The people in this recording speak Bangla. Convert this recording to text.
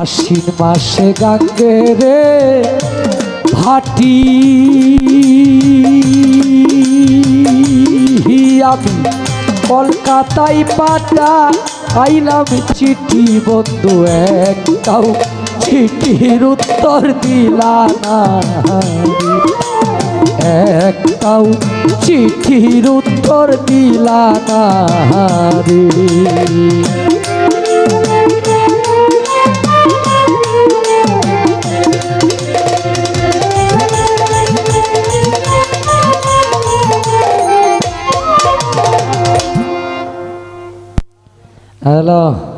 আশ্বিন মাসে গাঙ্গে রে ভাটি। আমি কলকাতায় পাটা আইলাম চিঠি, বন্ধু, একটাও চিঠির উত্তর দিলা না। একটাও চিঠির উত্তর দিলা না রে। Hello.